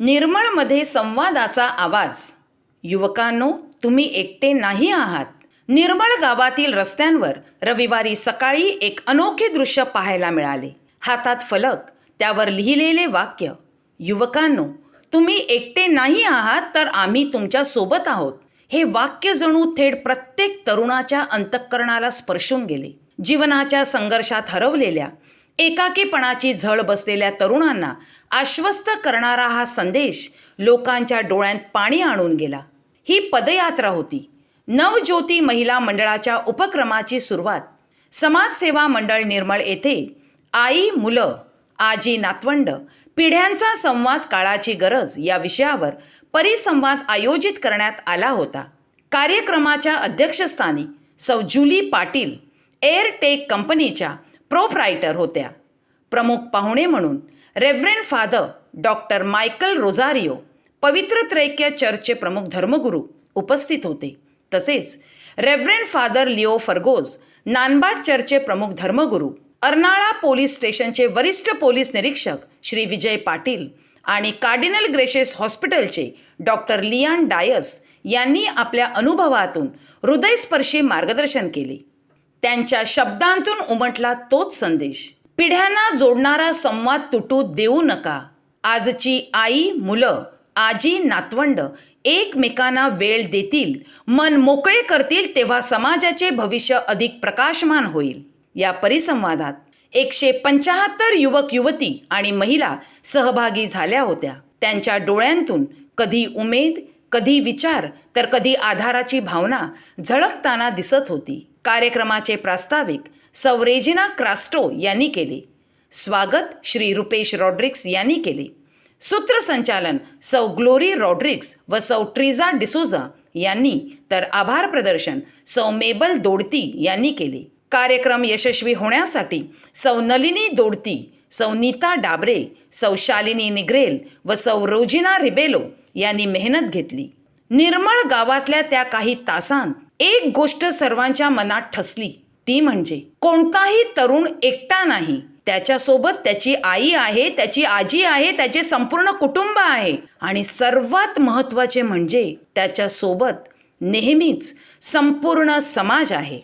निर्मळमध्ये संवादाचा आवाज. युवकांनो तुम्ही एकटे नाही आहात. निर्मळ गावातील रस्त्यांवर रविवारी सकाळी एक अनोखे दृश्य पाहायला मिळाले. हातात फलक त्यावर लिहिलेले वाक्य युवकांनो तुम्ही एकटे नाही आहात तर आम्ही तुमच्यासोबत आहोत. हे वाक्य जणू थेट प्रत्येक तरुणाच्या अंतःकरणाला स्पर्शून गेले. जीवनाच्या संघर्षात हरवलेल्या एकाकीपणाची झळ बसलेल्या तरुणांना आश्वस्त करणारा हा संदेश लोकांच्या डोळ्यात पाणी आणून गेला. ही पदयात्रा होती. नवज्योती महिला मंडळाच्या उपक्रमाची सुरुवात. समाजसेवा मंडळ निर्मळ येथे आई मुलं आजी नातवंड पिढ्यांचा संवाद काळाची गरज या विषयावर परिसंवाद आयोजित करण्यात आला होता. कार्यक्रमाच्या अध्यक्षस्थानी सौ. जुली पाटील एअरटेक कंपनीच्या प्रोप्रायटर होत्या. प्रमुख पाहुणे म्हणून reverend father doctor Michael Rosario पवित्र त्रैक्य चर्चचे प्रमुख धर्मगुरू उपस्थित होते. तसेच रेव्हरेन फादर लिओ फर्गोज नानबाट चर्चचे प्रमुख धर्मगुरू अर्नाळा पोलीस स्टेशनचे वरिष्ठ पोलीस निरीक्षक श्री विजय पाटील आणि कार्डिनल ग्रेशेस हॉस्पिटलचे डॉक्टर लियान डायस यांनी आपल्या अनुभवातून हृदयस्पर्शी मार्गदर्शन केले. त्यांच्या शब्दांतून उमटला तोच संदेश. पिढ्यांना जोडणारा संवाद तुटू देऊ नका. आजची आई मुलं आजी नातवंड एकमेकांना वेळ देतील मन मोकळे करतील तेव्हा समाजाचे भविष्य अधिक प्रकाशमान होईल. या परिसंवादात एकशे पंचाहत्तर युवक युवती आणि महिला सहभागी झाल्या होत्या. त्यांच्या डोळ्यांतून कधी उमेद कधी विचार तर कधी आधाराची भावना झळकताना दिसत होती. कार्यक्रमाचे प्रास्ताविक सौ रेजिना क्रास्टो यांनी केले. स्वागत श्री रुपेश रॉड्रिक्स यांनी केले. सूत्रसंचालन सौ ग्लोरी रॉड्रिक्स व सौ ट्रिझा डिसोजा यांनी तर आभार प्रदर्शन सौ मेबल दोडती यांनी केले. कार्यक्रम यशस्वी होण्यासाठी सौ नलिनी दोडती सौ नीता डाबरे सौ शालिनी निग्रेल व सौ रोजिना रिबेलो यांनी मेहनत घेतली. निर्मळ गावातल्या त्या काही तासांत एक गोष्ट सर्वांच्या मनात ठसली. ती म्हणजे कोणताही तरुण एकटा नाही. त्याच्यासोबत त्याची आई आहे त्याची आजी आहे त्याचे संपूर्ण कुटुंब आहे. आणि सर्वात महत्त्वाचे म्हणजे त्याच्यासोबत नेहमीच संपूर्ण समाज आहे.